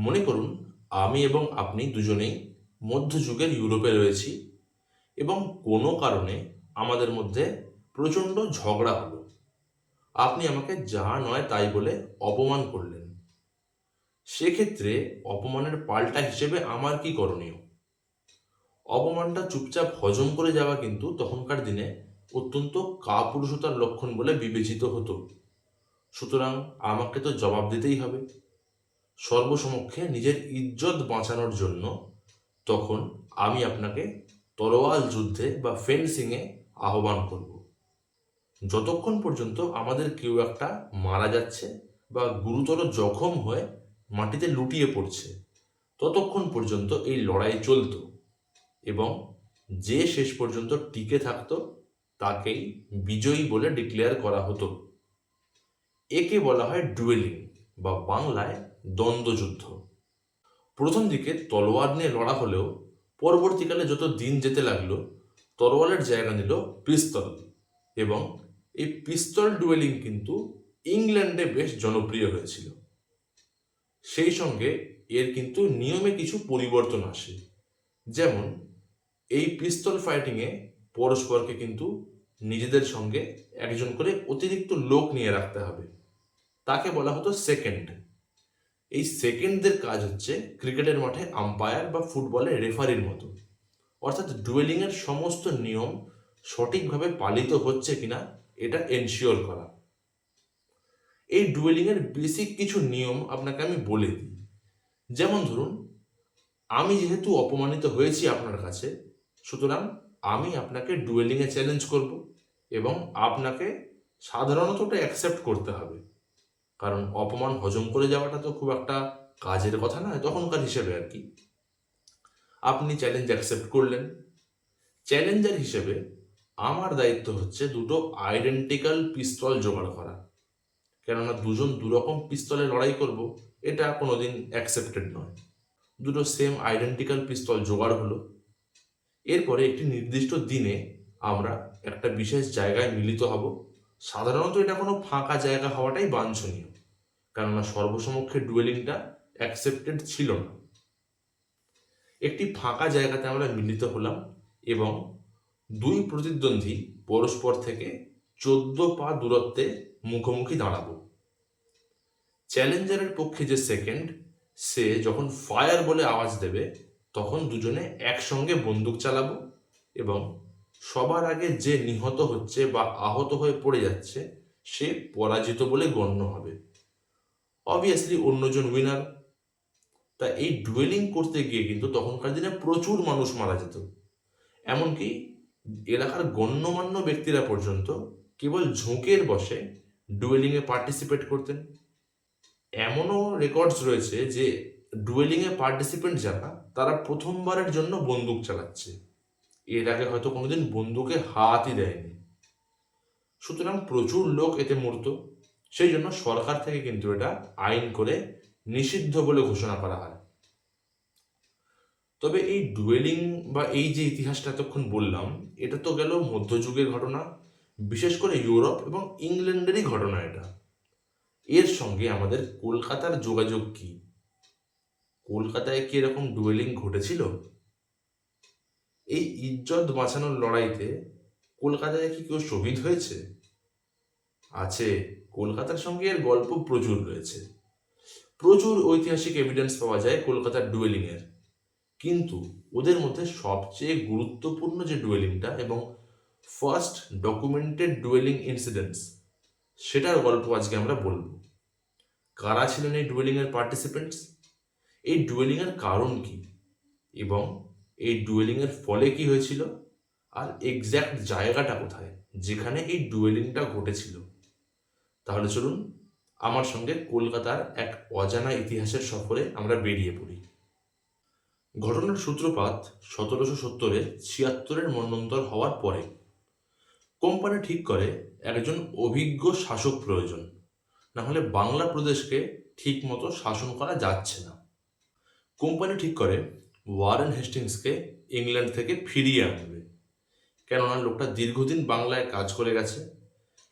মনে করুন, আমি এবং আপনি দুজনেই মধ্যযুগের ইউরোপে রয়েছি এবং কোনো কারণে আমাদের মধ্যে প্রচণ্ড ঝগড়া হলো। আপনি আমাকে যা নয় তাই বলে অপমান করলেন। সেক্ষেত্রে অপমানের পাল্টা হিসেবে আমার কি করণীয়? অপমানটা চুপচাপ হজম করে যাওয়া কিন্তু তখনকার দিনে অত্যন্ত কাপুরুষতার লক্ষণ বলে বিবেচিত হতো। সুতরাং আমাকে তো জবাব দিতেই হবে। সর্বসমক্ষে নিজের ইজ্জত বাঁচানোর জন্য তখন আমি আপনাকে তরোয়াল যুদ্ধে বা ফেন্সিংয়ে আহ্বান করব। যতক্ষণ পর্যন্ত আমাদের কেউ একটা মারা যাচ্ছে বা গুরুতর জখম হয়ে মাটিতে লুটিয়ে পড়ছে, ততক্ষণ পর্যন্ত এই লড়াই চলতো এবং যে শেষ পর্যন্ত টিকে থাকতো তাকেই বিজয়ী বলে ডিক্লেয়ার করা হতো। একে বলা হয় ডুয়েলিং বা বাংলায় দ্বন্দ্বযুদ্ধ। প্রথম দিকে তলোয়ার নিয়ে লড়া হলেও পরবর্তীকালে যত দিন যেতে লাগল, তরোয়ালের জায়গা নিল পিস্তল এবং এই পিস্তল ডুয়েলিং কিন্তু ইংল্যান্ডে বেশ জনপ্রিয় হয়েছিল। সেই সঙ্গে এর কিন্তু নিয়মে কিছু পরিবর্তন আসে। যেমন, এই পিস্তল ফাইটিংয়ে পরস্পরকে কিন্তু নিজেদের সঙ্গে একজন করে অতিরিক্ত লোক নিয়ে রাখতে হবে। তাকে বলা হতো সেকেন্ড এই সেকেন্ডদের কাজ হচ্ছে ক্রিকেটের মাঠে আম্পায়ার বা ফুটবলে রেফারির মতো। অর্থাৎ ডুয়েলিংয়ের সমস্ত নিয়ম সঠিকভাবে পালিত হচ্ছে কিনা এটা এনশিওর করা। এই ডুয়েলিংয়ের বেসিক কিছু নিয়ম আপনাকে আমি বলে দিই। যেমন ধরুন, আমি যেহেতু অপমানিত হয়েছি আপনার কাছে, সুতরাং আমি আপনাকে ডুয়েলিংয়ে চ্যালেঞ্জ করব এবং আপনাকে সাধারণত ওটা অ্যাকসেপ্ট করতে হবে। কারণ অপমান, হজম করে যাওয়াটা তো খুব একটা কাজের কথা নয়, তখনকার হিসেবে আর কি। আপনি চ্যালেঞ্জ অ্যাকসেপ্ট করলেন। চ্যালেঞ্জার হিসেবে আমার দায়িত্ব হচ্ছে দুটো আইডেন্টিক্যাল পিস্তল জোগাড় করা। কেননা দুজন দুরকম পিস্তলে লড়াই করব, এটা কোনোদিন অ্যাকসেপ্টেড নয়। দুটো সেম আইডেন্টিক্যাল পিস্তল জোগাড় হলো। এরপরে একটি নির্দিষ্ট দিনে আমরা একটা বিশেষ জায়গায় মিলিত হব। সাধারণত এটা কোনো ফাঁকা জায়গা হওয়াটাই বাঞ্ছনীয়। কেননা সর্বসমক্ষে ডুয়েলিংটা অ্যাকসেপ্টেড ছিল না। একটি ফাঁকা জায়গাতে আমরা মিলিত হলাম এবং দুই প্রতিদ্বন্দ্বী পরস্পর থেকে চোদ্দ পা দূরত্বে মুখোমুখি দাঁড়াবো। চ্যালেঞ্জারের পক্ষে যে সেকেন্ড সে যখন ফায়ার বলে আওয়াজ দেবে, তখন দুজনে একসঙ্গে বন্দুক চালাবো এবং সবার আগে যে নিহত হচ্ছে বা আহত হয়ে পড়ে যাচ্ছে, সে পরাজিত বলে গণ্য হবে। অবভিয়াসলি অন্যজন উইনার তা এই ডুয়েলিং করতে গিয়ে কিন্তু তখনকার দিনে প্রচুর মানুষ মারা যেত। এমনকি এলাকার গণ্যমান্য ব্যক্তিরা পর্যন্ত কেবল ঝোঁকের বসে ডুয়েলিংয়ে পার্টিসিপেট করতেন। এমনও রেকর্ডস রয়েছে যে ডুয়েলিংয়ে পার্টিসিপেন্ট যারা, তারা প্রথমবারের জন্য বন্দুক চালাচ্ছে। এর আগে হয়তো কোনোদিন বন্দুকে হাতই দেয়নি। সুতরাং প্রচুর লোক এতে মূর্ত। সেই জন্য সরকার থেকে কিন্তু এটা আইন করে নিষিদ্ধ বলে ঘোষণা করা হয়। তবে এই ডুয়েলিং বা এই যে ইতিহাসটা এতক্ষণ বললাম, এটা তো গেল মধ্যযুগের ঘটনা, বিশেষ করে ইউরোপ এবং ইংল্যান্ডেরই ঘটনা এটা। এর সঙ্গে আমাদের কলকাতার যোগাযোগ কি? কলকাতায় কি এরকম ডুয়েলিং ঘটেছিল? এই ইজ্জত বাঁচানোর লড়াইতে কলকাতায় কি কেউ শহীদ হয়েছে? আছে, কলকাতার সঙ্গে এর গল্প প্রচুর রয়েছে। প্রচুর ঐতিহাসিক এভিডেন্স পাওয়া যায় কলকাতার ডুয়েলিংয়ের কিন্তু ওদের মধ্যে সবচেয়ে গুরুত্বপূর্ণ যে ডুয়েলিংটা এবং ফার্স্ট ডকুমেন্টেড ডুয়েলিং ইনসিডেন্টস সেটার গল্প আজকে আমরা বলব। কারা ছিলেন এই ডুয়েলিংয়ের পার্টিসিপেন্টস এই ডুয়েলিংয়ের কারণ কি? এবং এই ডুয়েলিংয়ের ফলে কি হয়েছিল? আর এক্স্যাক্ট জায়গাটা কোথায়? যেখানে এই ডুয়েলিংটা ঘটেছিল। তাহলে চলুন আমার সঙ্গে কলকাতার এক অজানা ইতিহাসের সফরে আমরা বেরিয়ে পড়ি। ঘটনার সূত্রপাত সতেরোশো সত্তরে ছিয়াত্তরের মন্বন্তর হওয়ার পরে কোম্পানি ঠিক করে একজন অভিজ্ঞ শাসক প্রয়োজন। না হলে বাংলা প্রদেশকে ঠিক মতো শাসন করা যাচ্ছে না। কোম্পানি ঠিক করে ওয়ারেন হেস্টিংসকে ইংল্যান্ড থেকে ফিরিয়ে আনবে। কেননা লোকটা দীর্ঘদিন বাংলায় কাজ করে গেছে।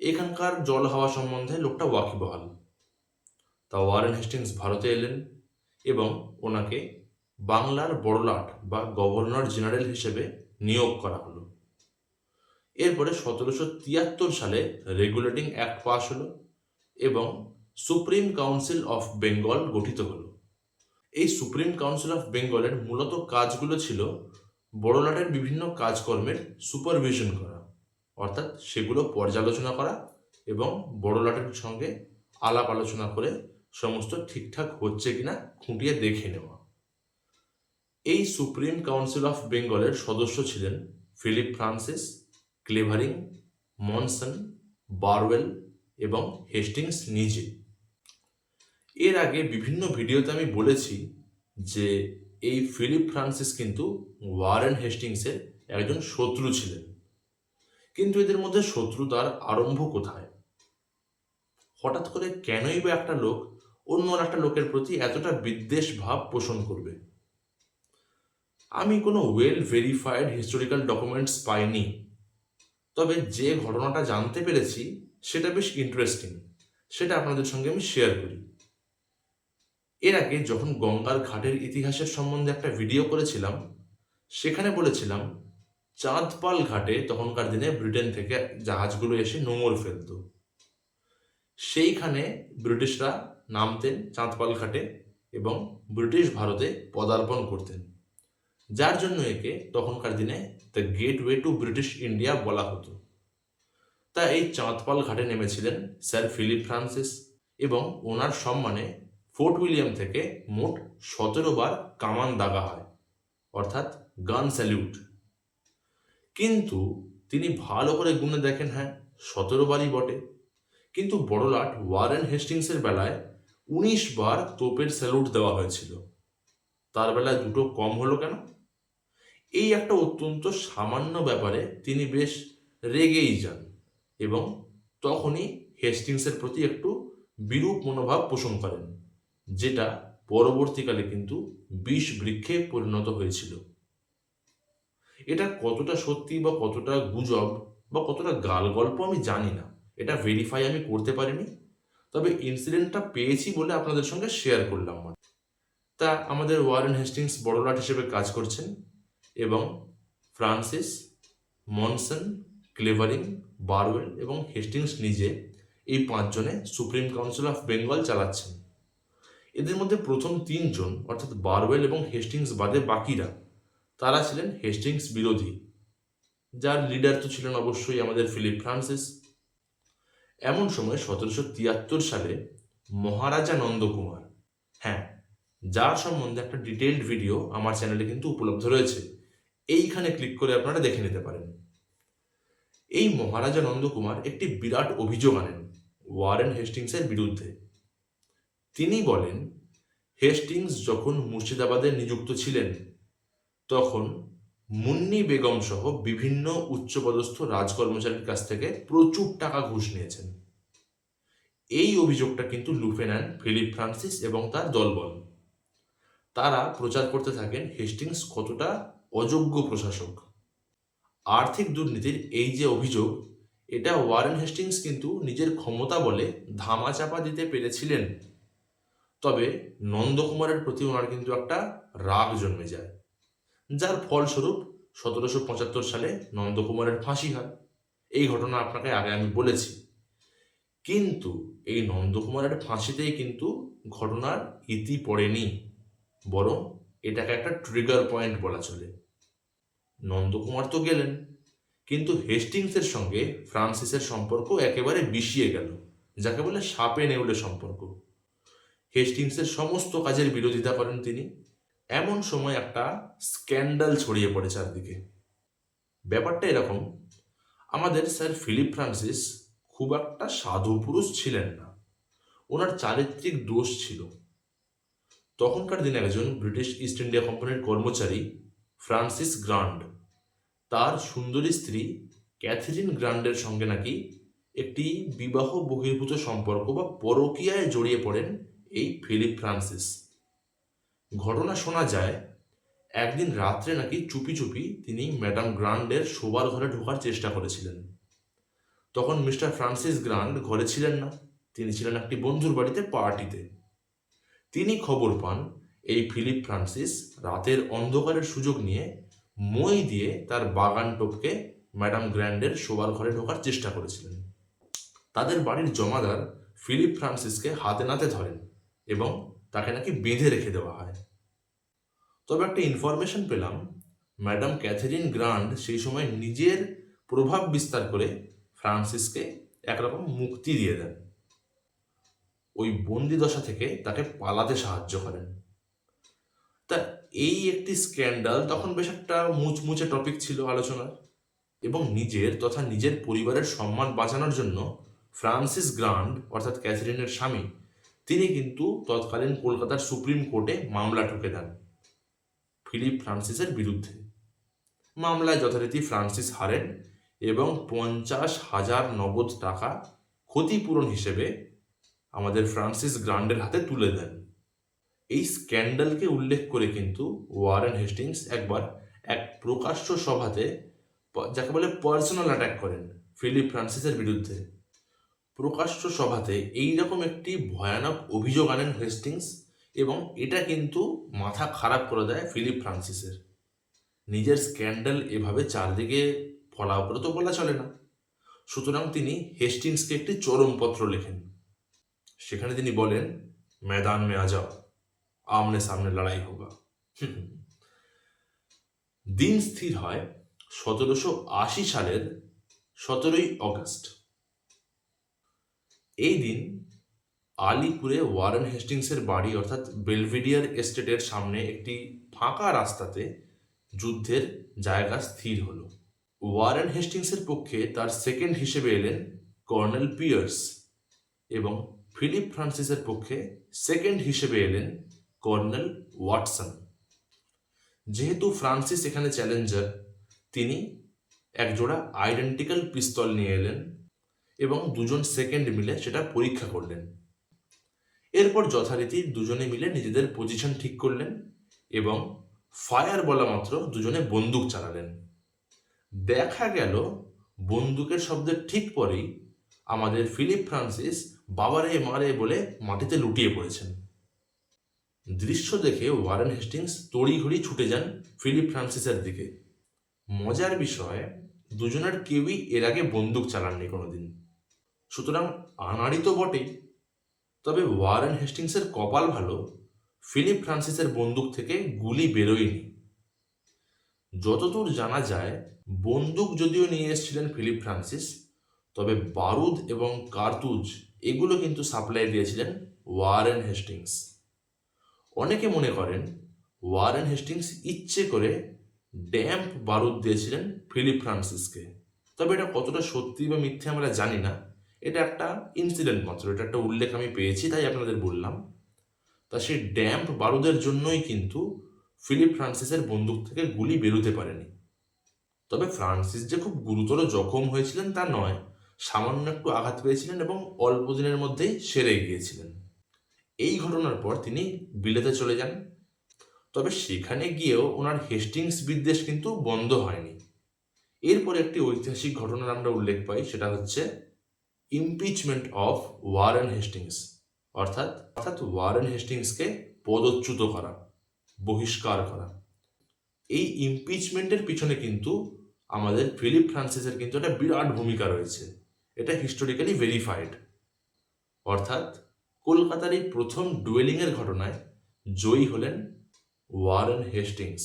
এখানকার জল হাওয়া সম্বন্ধে লোকটা ওয়াকিবহাল। তা ওয়ারেন হেস্টিংস ভারতে এলেন এবং ওনাকে বাংলার বড়লাট বা গভর্নর জেনারেল হিসেবে নিয়োগ করা হলো। এরপরে সতেরোশো তিয়াত্তর সালে রেগুলেটিং অ্যাক্ট পাস হলো এবং সুপ্রিম কাউন্সিল অফ বেঙ্গল গঠিত হলো। এই সুপ্রিম কাউন্সিল অফ বেঙ্গলের মূলত কাজগুলো ছিল বড়লাটের বিভিন্ন কাজকর্মের সুপারভিশন করা, অর্থাৎ সেগুলো পর্যালোচনা করা এবং বড়লাটের সঙ্গে আলাপ আলোচনা করে সমস্ত ঠিকঠাক হচ্ছে কিনা খুঁটিয়ে দেখে নেওয়া। এই সুপ্রিম কাউন্সিল অফ বেঙ্গলের সদস্য ছিলেন Philip Francis, Clavering, Monson, Barwell এবং হেস্টিংস নিজে। এর আগে বিভিন্ন ভিডিওতে আমি বলেছি যে এই ফিলিপ ফ্রান্সিস কিন্তু ওয়ারেন হেস্টিংসের একজন শত্রু ছিলেন। কিন্তু এদের মধ্যে শত্রুতার আরম্ভ কোথায়? হঠাৎ করে কেনই বা একটা লোক অন্য একটা লোকের প্রতি এতটা বিদ্বেষ ভাব পোষণ করবে? আমি কোনো ওয়েল ভেরিফাইড হিস্টোরিক্যাল ডকুমেন্টস পাইনি, তবে যে ঘটনাটা জানতে পেরেছি সেটা বেশ ইন্টারেস্টিং সেটা আপনাদের সঙ্গে আমি শেয়ার করি। এর আগে যখন গঙ্গার ঘাটের ইতিহাসের সম্বন্ধে একটা ভিডিও করেছিলাম, সেখানে বলেছিলাম, চাঁদপাল ঘাটে তখনকার দিনে ব্রিটেন থেকে জাহাজগুলো এসে নোঙর ফেলত। সেইখানে ব্রিটিশরা নামতেন চাঁদপাল ঘাটে এবং ব্রিটিশ ভারতে পদার্পণ করতেন। যার জন্য একে তখনকার দিনে the gateway to British India বলা হতো। তা এই চাঁদপাল ঘাটে নেমেছিলেন স্যার ফিলিপ ফ্রান্সিস এবং ওনার সম্মানে ফোর্ট উইলিয়াম থেকে মোট সতেরো বার কামান দাগা হয়, অর্থাৎ গান স্যালিউট। কিন্তু তিনি ভালো করে গুনে দেখেন হ্যাঁ সতেরো বারই বটে। কিন্তু বড়লাট ওয়ারেন হেস্টিংসের বেলায় উনিশ বার তোপের স্যালুট দেওয়া হয়েছিল। তার বেলায় দুটো কম হলো কেন? এই একটা অত্যন্ত সামান্য ব্যাপারে তিনি বেশ রেগেই যান এবং তখনই হেস্টিংসের প্রতি একটু বিরূপ মনোভাব পোষণ করেন। যেটা পরবর্তীকালে কিন্তু বিষ বৃক্ষে পরিণত হয়েছিল। এটা কতটা সত্যি বা কতটা গুজব বা কতটা গাল গল্প আমি জানি না। এটা ভেরিফাই আমি করতে পারিনি। তবে ইনসিডেন্টটা পেয়েছি বলে আপনাদের সঙ্গে শেয়ার করলাম তা আমাদের ওয়ারেন হেস্টিংস বড়লাট হিসেবে কাজ করছেন এবং ফ্রান্সিস মনসন ক্লেভারিং বারওয়েল এবং হেস্টিংস নিজে এই পাঁচজনে সুপ্রিম কাউন্সিল অফ বেঙ্গল চালাচ্ছেন। এদের মধ্যে প্রথম তিনজন, অর্থাৎ বারওয়েল এবং হেস্টিংস বাদে বাকিরা, তারা ছিলেন হেস্টিংস বিরোধী। যার লিডার তো ছিলেন অবশ্যই আমাদের ফিলিপ ফ্রান্সিস। এমন সময় সতেরোশো তিয়াত্তর সালে মহারাজা নন্দকুমার হ্যাঁ যার সম্বন্ধে একটা ডিটেলড ভিডিও আমার চ্যানেলে কিন্তু উপলব্ধ রয়েছে, এইখানে ক্লিক করে আপনারা দেখে নিতে পারেন। এই মহারাজা নন্দকুমার একটি বিরাট অভিযোগ আনেন ওয়ারেন হেস্টিংসের বিরুদ্ধে। তিনি বলেন, হেস্টিংস যখন মুর্শিদাবাদে নিযুক্ত ছিলেন, তখন মুন্নি বেগম সহ বিভিন্ন উচ্চপদস্থ রাজকর্মচারীর কাছ থেকে প্রচুর টাকা ঘুষ নিয়েছেন। এই অভিযোগটা কিন্তু লুফে নেন ফিলিপ ফ্রান্সিস এবং তার দলবল। তারা প্রচার করতে থাকেন হেস্টিংস কতটা অযোগ্য প্রশাসক। আর্থিক দুর্নীতির এই যে অভিযোগ, এটা ওয়ারেন হেস্টিংস কিন্তু নিজের ক্ষমতা বলে ধামাচাপা দিতে পেরেছিলেন তবে নন্দকুমারের প্রতি ওনার কিন্তু একটা রাগ জন্মে যায়। যার ফলস্বরূপ সতেরোশো পঁচাত্তর সালে নন্দকুমারের ফাঁসি হয়। এই ঘটনা আপনাকে আগে আমি বলেছি। কিন্তু এই নন্দকুমারের ফাঁসিতেই কিন্তু ঘটনার ইতি পড়েনি, বরং এটাকে একটা ট্রিগার পয়েন্ট বলা চলে। নন্দকুমার তো গেলেন, কিন্তু হেস্টিংসের সঙ্গে ফ্রান্সিসের সম্পর্ক একেবারে বিষিয়ে গেল, যাকে বলে সাপে নেউলে সম্পর্ক। হেস্টিংসের সমস্ত কাজের বিরোধিতা করেন তিনি। এমন সময় একটা স্ক্যান্ডাল ছড়িয়ে পড়ে চারদিকে। ব্যাপারটা এরকম, আমাদের স্যার ফিলিপ ফ্রান্সিস খুব একটা সাধু পুরুষ ছিলেন না। ওনার চারিত্রিক দোষ ছিল। তখনকার দিনে একজন ব্রিটিশ ইস্ট ইন্ডিয়া কোম্পানির কর্মচারী, ফ্রান্সিস গ্রান্ড। তার সুন্দরী স্ত্রী, ক্যাথরিন গ্রান্ডের সঙ্গে নাকি একটি বিবাহ বহির্ভূত সম্পর্ক বা পরকীয়ায় জড়িয়ে পড়েন এই ফিলিপ ফ্রান্সিস। ঘটনা শোনা যায়, একদিন রাত্রে নাকি চুপি চুপি তিনি ম্যাডাম গ্রান্ডের শোবার ঘরে ঢোকার চেষ্টা করেছিলেন। তখন মিস্টার ফ্রান্সিস গ্রান্ড ঘরে ছিলেন না, তিনি ছিলেন একটি বন্ধুর বাড়িতে পার্টিতে। তিনি খবর পান, এই ফিলিপ ফ্রান্সিস রাতের অন্ধকারের সুযোগ নিয়ে মই দিয়ে তার বাগান টপকে ম্যাডাম গ্র্যান্ডের শোবার ঘরে ঢোকার চেষ্টা করেছিলেন। তাদের বাড়ির জমাদার ফিলিপ ফ্রান্সিসকে হাতে নাতে ধরেন। এবং তাকে নাকি বেঁধে রেখে দেওয়া হয়। তবে একটা ইনফরমেশন পেলাম ম্যাডাম ক্যাথেরিন গ্রান্ড সেই সময় নিজের প্রভাব বিস্তার করে ফ্রান্সিসকে একরকম মুক্তি দিয়ে দেন। ওই বন্দি দশা থেকে তাকে পালাতে সাহায্য করেন। তা এই একটি স্ক্যান্ডাল তখন বেশ একটা মুচমুচে টপিক ছিল আলোচনার এবং নিজের তথা নিজের পরিবারের সম্মান বাঁচানোর জন্য ফ্রান্সিস গ্রান্ড অর্থাৎ ক্যাথরিনের স্বামী তিনি কিন্তু তৎকালীন কলকাতার সুপ্রিম কোর্টে মামলা ঠুকে দেন ফিলিপ ফ্রান্সিসের বিরুদ্ধে। মামলায় যথারীতি ফ্রান্সিস হারেন এবং পঞ্চাশ হাজার নগদ টাকা ক্ষতিপূরণ হিসেবে আমাদের ফ্রান্সিস গ্রান্ডের হাতে তুলে দেন। এই স্ক্যান্ডালকে উল্লেখ করে কিন্তু ওয়ারেন হেস্টিংস একবার এক প্রকাশ্য সভাতে যাকে বলে পার্সোনাল অ্যাটাক করেন ফিলিপ ফ্রান্সিসের বিরুদ্ধে। প্রকাশ্য সভাতে এই রকম একটি ভয়ানক অভিযোগ আনেন হেস্টিংস এবং এটা কিন্তু মাথা খারাপ করে দেয় ফিলিপ ফ্রান্সিসের। নিজের স্ক্যান্ডেল এভাবে চারদিকে ফলাব্রত বলা চলে না। সুতরাং তিনি হেস্টিংসকে একটি চরমপত্র লেখেন। সেখানে তিনি বলেন ময়দান মে যাও, আমনে সামনে লড়াই হোগা। দিন স্থির হয় সতেরোশো আশি সালের সতেরোই অগস্ট। এই দিন আলিপুরে ওয়ারেন হেস্টিংসের বাড়ি, অর্থাৎ বেলভিডিয়ার এস্টেটের সামনে একটি ফাঁকা রাস্তাতে যুদ্ধের জায়গা স্থির হলো। ওয়ারেন হেস্টিংসের পক্ষে তার সেকেন্ড হিসেবে এলেন কর্নেল পিয়ার্স এবং ফিলিপ ফ্রান্সিসের পক্ষে সেকেন্ড হিসেবে এলেন কর্নেল ওয়াটসন। যেহেতু ফ্রান্সিস এখানে চ্যালেঞ্জার, তিনি একজোড়া আইডেন্টিক্যাল পিস্তল নিয়ে এলেন এবং দুজন সেকেন্ড মিলে সেটা পরীক্ষা করলেন। এরপর যথারীতি দুজনে মিলে নিজেদের পজিশন ঠিক করলেন এবং ফায়ার বলা মাত্র দুজনে বন্দুক চালালেন। দেখা গেল বন্দুকের শব্দের ঠিক পরেই আমাদের ফিলিপ ফ্রান্সিস বাবারে মারে বলে মাটিতে লুটিয়ে পড়েছেন। দৃশ্য দেখে ওয়ারেন হেস্টিংস তড়িঘড়ি ছুটে যান ফিলিপ ফ্রান্সিসের দিকে। মজার বিষয়, দুজনের কেউই এর আগে বন্দুক চালাননি কোনোদিন। সুতরাং আনাড়ি তো বটেই। তবে ওয়ারেন হেস্টিংসের কপাল ভালো, ফিলিপ ফ্রান্সিসের বন্দুক থেকে গুলি বেরোয়নি। যতদূর জানা যায়, বন্দুক যদিও নিয়ে এসেছিলেন ফিলিপ ফ্রান্সিস, তবে বারুদ এবং কার্তুজ এগুলো কিন্তু সাপ্লাই দিয়েছিলেন ওয়ারেন হেস্টিংস। অনেকে মনে করেন, ওয়ারেন হেস্টিংস ইচ্ছে করে ড্যাম্প বারুদ দিয়েছিলেন ফিলিপ ফ্রান্সিসকে। তবে এটা কতটা সত্যি বা মিথ্যে আমরা জানি না। এটা একটা ইনসিডেন্ট মাত্র, এটা একটা উল্লেখ আমি পেয়েছি, তাই আপনাদের বললাম। তা সেই ড্যাম্প বারুদের জন্যই কিন্তু ফিলিপ ফ্রান্সিসের বন্দুক থেকে গুলি বেরোতে পারেনি। তবে ফ্রান্সিস যে খুব গুরুতর জখম হয়েছিলেন তা নয়, সামান্য একটু আঘাত পেয়েছিলেন এবং অল্প দিনের মধ্যেই সেরে গিয়েছিলেন। এই ঘটনার পর তিনি বিলেতে চলে যান। তবে সেখানে গিয়েও ওনার হেস্টিংস বিদ্বেষ কিন্তু বন্ধ হয়নি। এরপর একটি ঐতিহাসিক ঘটনার আমরা উল্লেখ পাই, সেটা হচ্ছে ইমপিচমেন্ট অফ ওয়ারেন হেস্টিংস অর্থাৎ অর্থাৎ ওয়ারেন হেস্টিংসকে পদচ্যুত করা, বহিষ্কার করা। এই ইমপিচমেন্টের পিছনে কিন্তু আমাদের ফিলিপ ফ্রান্সিসের কিন্তু একটা বিরাট ভূমিকা রয়েছে। এটা হিস্টোরিক্যালি ভেরিফাইড অর্থাৎ, কলকাতার এই প্রথম ডুয়েলিংয়ের ঘটনায় জয়ী হলেন ওয়ারেন হেস্টিংস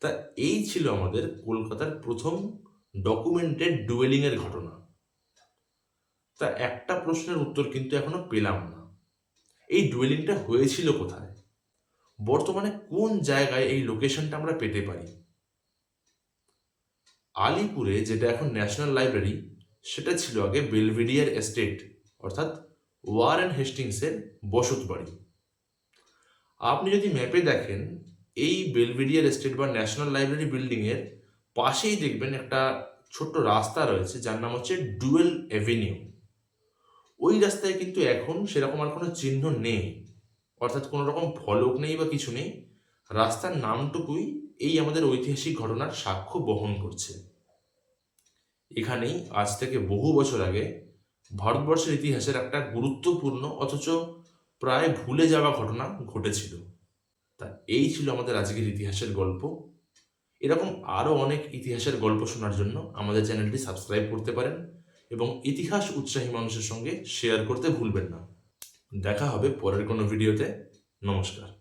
তা এই ছিল আমাদের কলকাতার প্রথম ডকুমেন্টেড ডুয়েলিংয়ের ঘটনা। তা একটা প্রশ্নের উত্তর কিন্তু এখনও পেলাম না। এই ডুয়েলিংটা হয়েছিল কোথায়? বর্তমানে কোন জায়গায় এই লোকেশনটা আমরা পেতে পারি? আলিপুরে যেটা এখন ন্যাশনাল লাইব্রেরি সেটা ছিল আগে বেলভেডিয়ার এস্টেট অর্থাৎ ওয়ারেন হেস্টিংসের বসত বাড়ি। আপনি যদি ম্যাপে দেখেন, এই বেলভেডিয়ার এস্টেট বা ন্যাশনাল লাইব্রেরি বিল্ডিংয়ের পাশেই দেখবেন একটা ছোট্ট রাস্তা রয়েছে, যার নাম হচ্ছে ডুয়েল অ্যাভিনিউ ওই রাস্তায় কিন্তু এখন সেরকম আর কোনো চিহ্ন নেই। অর্থাৎ কোনো রকম ফলক নেই বা কিছু নেই। রাস্তার নামটুকুই এই আমাদের ঐতিহাসিক ঘটনার সাক্ষ্য বহন করছে। এখানেই আজ থেকে বহু বছর আগে ভারতবর্ষের ইতিহাসের একটা গুরুত্বপূর্ণ অথচ প্রায় ভুলে যাওয়া ঘটনা ঘটেছিল। তা এই ছিল আমাদের আজকের ইতিহাসের গল্প। এরকম আরও অনেক ইতিহাসের গল্প শোনার জন্য আমাদের চ্যানেলটি সাবস্ক্রাইব করতে পারেন। এবং ইতিহাস উৎসাহী মানুষের সঙ্গে শেয়ার করতে ভুলবেন না। দেখা হবে পরের কোনো ভিডিওতে নমস্কার।